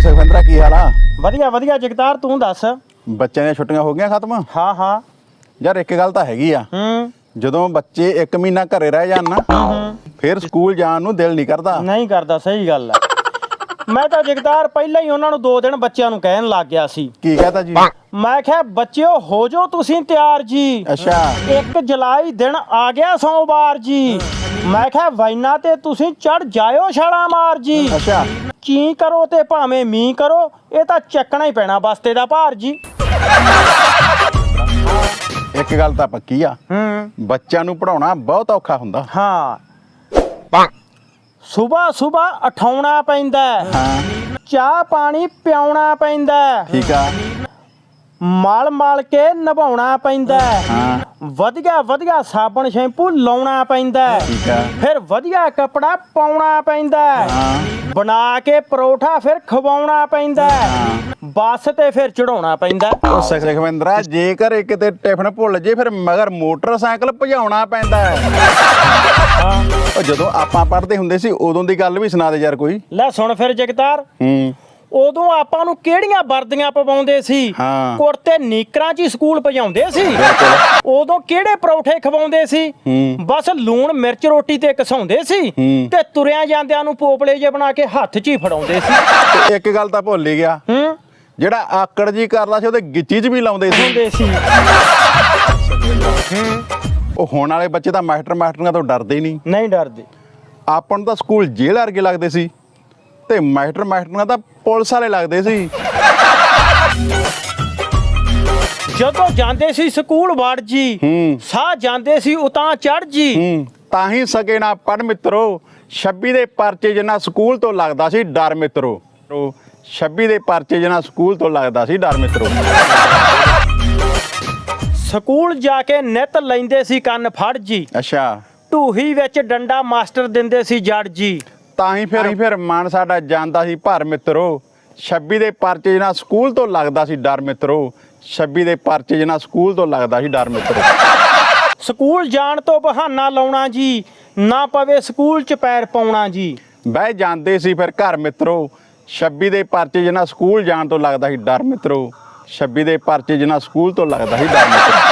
ਸੁਖਵਿੰਦਰਾ ਕੀ ਹਾਲ ਆ? ਵਧੀਆ ਵਧੀਆ ਜਗਤਾਰ ਤੂੰ ਦੱਸ? ਬੱਚਿਆਂ ਦੀਆਂ ਛੁੱਟੀਆਂ ਹੋ ਗਈਆਂ ਖਤਮ? ਹਾਂ ਹਾਂ। ਯਾਰ ਇੱਕ ਗੱਲ ਤਾਂ ਹੈਗੀ ਆ। ਹੂੰ। ਜਦੋਂ ਬੱਚੇ 1 ਮਹੀਨਾ ਘਰੇ ਰਹਿ ਜਾਣ ਨਾ ਫਿਰ ਸਕੂਲ ਜਾਣ ਨੂੰ ਦਿਲ ਨਹੀਂ ਕਰਦਾ। ਨਹੀਂ ਕਰਦਾ ਸਹੀ ਗੱਲ ਹੈ ਮੈਂ ਤਾਂ ਜਗਤਾਰ ਪਹਿਲਾਂ ਹੀ ਉਹਨਾਂ ਨੂੰ ਦੋ ਦਿਨ ਬੱਚਿਆਂ ਨੂੰ ਕਹਿਣ ਲੱਗ ਗਿਆ ਸੀ। ਕੀ ਕਹਤਾ ਜੀ? ਮੈਂ ਕਿਹਾ ਬੱਚਿਓ ਹੋ ਜਾਓ ਤੁਸੀਂ ਤਿਆਰ ਜੀ। ਅੱਛਾ। 1 ਜੁਲਾਈ ਦਿਨ ਆ ਗਿਆ ਸੋਮਵਾਰ ਜੀ। ਮੈਂ ਕਿਹਾ ਵੈਨਾ ਤੇ ਤੁਸੀਂ ਚੜ ਜਾਇਓ ਛਾਲਾ ਮਾਰ ਜੀ। ਅੱਛਾ। ਚੀ ਕਰੋ ਤੇ ਭਾਵੇਂ ਮੀ ਕਰੋ ਇਹ ਤਾਂ ਚੱਕਣਾ ਹੀ ਪੈਣਾ ਬਸਤੇ ਦਾ ਭਾਰ ਜੀ ਇੱਕ ਗੱਲ ਤਾਂ ਪੱਕੀ ਆ ਹੂੰ ਬੱਚਿਆਂ ਨੂੰ ਪੜਾਉਣਾ ਬਹੁਤ ਔਖਾ ਹੁੰਦਾ ਹਾਂ ਸਵੇਰ ਸਵੇਰ ਉਠਾਉਣਾ ਪੈਂਦਾ ਹੈ। ਹਾਂ ਚਾਹ ਪਾਣੀ ਪਿਆਉਣਾ ਪੈਂਦਾ ਹੈ। ਠੀਕ ਆ ਮਲ ਮਲ ਕੇ ਨਭਾਉਣਾ ਪੈਂਦਾ ਹੈ। ਹਾਂ ਵਧੀਆ ਵਧੀਆ ਸਾਬਣ ਸ਼ੈਂਪੂ ਲਾਉਣਾ ਪੈਂਦਾ ਹੈ। ਠੀਕ ਆ ਫਿਰ ਵਧੀਆ ਕੱਪੜਾ ਪਾਉਣਾ ਪੈਂਦਾ ਹੈ। ਹਾਂ ਬਣਾ ਕੇ ਪਰੋਠਾ ਫਿਰ ਖਵਾਉਣਾ ਪੈਂਦਾ। ਬੱਸ ਤੇ ਫਿਰ ਚੜਾਉਣਾ ਪੈਂਦਾ। ਉਹ ਸੁਖ- ਸੁਖਵਿੰਦਰਾ ਜੇਕਰ ਇਹ ਕਿਤੇ ਟਿਫਨ ਭੁੱਲ ਜੇ ਫਿਰ ਮਗਰ ਮੋਟਰਸਾਈਕਲ ਭਜਾਉਣਾ ਪੈਂਦਾ ਉਹ ਜਦੋਂ ਆਪਾਂ ਪੜ੍ਹਦੇ ਹੁੰਦੇ ਸੀ ਉਦੋਂ ਦੀ ਗੱਲ ਵੀ ਸੁਣਾ ਦੇ ਯਾਰ ਕੋਈ। ਲੈ ਸੁਣ ਫਿਰ ਜਗਤਾਰ। ਹੂੰ। ਉਦੋਂ ਆਪਾਂ ਨੂੰ ਕਿਹੜੀਆਂ ਵਰਦੀਆਂ ਪਵਾਉਂਦੇ ਸੀ? ਹਾਂ। ਕੁੜਤੇ ਨੀਕਰਾਂ 'ਚ ਹੀ ਸਕੂਲ ਭਜਾਉਂਦੇ ਸੀ। ਉਦੋਂ ਕਿਹੜੇ ਪਰੌਠੇ ਖਵਾਉਂਦੇ ਸੀ? ਹੂੰ। ਬਸ ਲੂਣ ਮਿਰਚ ਰੋਟੀ ਤੇ ਘਸਾਉਂਦੇ ਸੀ। ਹੂੰ। ਤੇ ਤੁਰਿਆਂ ਜਾਂਦਿਆਂ ਨੂੰ ਪੋਪਲੇ ਜੇ ਬਣਾ ਕੇ ਹੱਥ 'ਚ ਹੀ ਫੜਾਉਂਦੇ ਸੀ। ਤੇ ਇੱਕ ਗੱਲ ਤਾਂ ਭੁੱਲ ਹੀ ਗਿਆ। ਹੂੰ। ਜਿਹੜਾ ਆਕੜ ਜੀ ਕਰਦਾ ਸੀ ਉਹਦੇ ਗਿੱਚੀ 'ਚ ਵੀ ਲਾਉਂਦੇ ਸੀ। ਹੁੰਦੇ ਸੀ। ਉਹ ਹੁਣ ਵਾਲੇ ਬੱਚੇ ਤਾਂ ਮਾਸਟਰ ਮਾਸਟਰੀਆਂ ਤੋਂ ਡਰਦੇ ਹੀ ਨਹੀਂ। ਨਹੀਂ ਡਰਦੇ। ਆਪਾਂ ਨੂੰ ਤਾਂ ਸਕੂਲ ਜੇਲ੍ਹ ਵਰਗੇ ਲੱਗਦੇ ਸੀ। ਤੇ ਮਾਸਟਰ ਮਾਸਟਰੀਆਂ ਤਾਂ ਪੁਲਿਸ ਵਾਲੇ ਲੱਗਦੇ ਸੀ। ਜਦੋਂ ਜਾਂਦੇ ਸੀ ਸਕੂਲ ਵੜ ਜੀ। ਸਾਹ ਜਾਂਦੇ ਸੀ ਉਤਾਂ ਚੜ ਜੀ। ਹੂੰ। ਤਾਂ ਹੀ ਸਕੇ ਨਾ ਪੜ ਮਿੱਤਰੋ 26 ਦੇ ਪਰਚੇ ਜਿੰਨਾ ਸਕੂਲ ਤੋਂ ਲੱਗਦਾ ਸੀ ਡਰ ਮਿੱਤਰੋ। 26 ਦੇ ਪਰਚੇ ਜਿੰਨਾ ਸਕੂਲ ਤੋਂ ਲੱਗਦਾ ਸੀ ਡਰ ਮਿੱਤਰੋ। ਸਕੂਲ ਜਾ ਕੇ ਨਿਤ ਲੈਂਦੇ ਸੀ ਕੰਨ ਫੜ ਜੀ। ਅੱਛਾ। ਢੂਹੀ ਵਿੱਚ ਡੰਡਾ ਮਾਸਟਰ ਦਿੰਦੇ ਸੀ ਜੜ ਜੀ। ਤਾਂ ਹੀ ਫਿਰ ਫਿਰ ਮਨ ਸਾਡਾ ਜਾਂਦਾ ਸੀ ਭਰ ਮਿੱਤਰੋ। 26 ਦੇ ਪਰਚੇ ਜਿੰਨਾ ਸਕੂਲ ਤੋਂ ਲੱਗਦਾ ਸੀ ਡਰ ਮਿੱਤਰੋ। 26 ਦੇ ਪਰਚੇ ਜਿੰਨਾ ਸਕੂਲ ਤੋਂ ਲੱਗਦਾ ਸੀ ਡਰ ਮਿੱਤਰੋ। ਸਕੂਲ ਜਾਣ ਤੋਂ ਬਹਾਨਾ ਲਾਉਣਾ ਜੀ ਨਾ ਪਵੇ ਸਕੂਲ 'ਚ ਪੈਰ ਪਾਉਣਾ ਜੀ। ਬਹਿ ਜਾਂਦੇ ਸੀ ਫਿਰ ਘਰ ਮਿੱਤਰੋ। 26 ਦੇ ਪਰਚੇ ਜਿੰਨਾ ਸਕੂਲ ਜਾਣ ਤੋਂ ਲੱਗਦਾ ਸੀ ਡਰ ਮਿੱਤਰੋ। 26 ਦੇ ਪਰਚੇ ਜਿੰਨਾ ਸਕੂਲ ਤੋਂ ਲੱਗਦਾ ਸੀ ਡਰ ਮਿੱਤਰੋ।